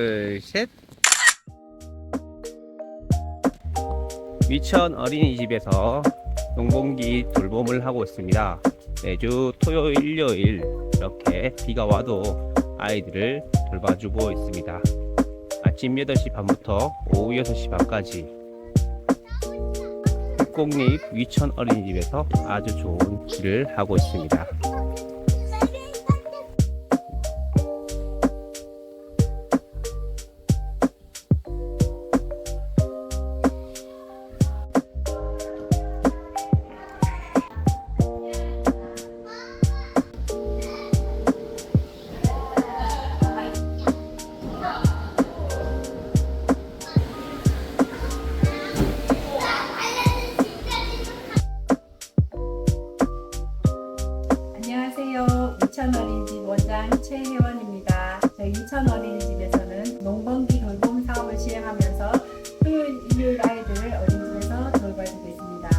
둘, 셋. 위천 어린이집에서 농번기 돌봄을 하고 있습니다. 매주 토요일, 일요일 이렇게 비가 와도 아이들을 돌봐주고 있습니다. 아침 8시 반부터 오후 6시 반까지 국공립 위천 어린이집에서 아주 좋은 일을 하고 있습니다. 이천 어린이집 원장 최혜원입니다. 저희 이천 어린이집에서는 농번기 돌봄 사업을 시행하면서 토요일, 일요일 아이들을 어린이집에서 돌봐주고 있습니다.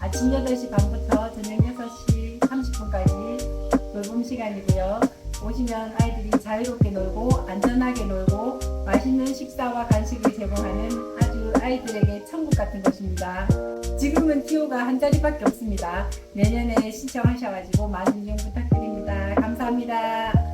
아침 8시 반부터 저녁 6시 30분까지 돌봄 시간이고요. 오시면 아이들이 자유롭게 놀고 안전하게 놀고 맛있는 식사와 간식을 제공하는 아이들에게 천국 같은 곳입니다. 지금은 티오가 한 자리밖에 없습니다. 내년에 신청하셔가지고 많은 이용 부탁드립니다. 감사합니다.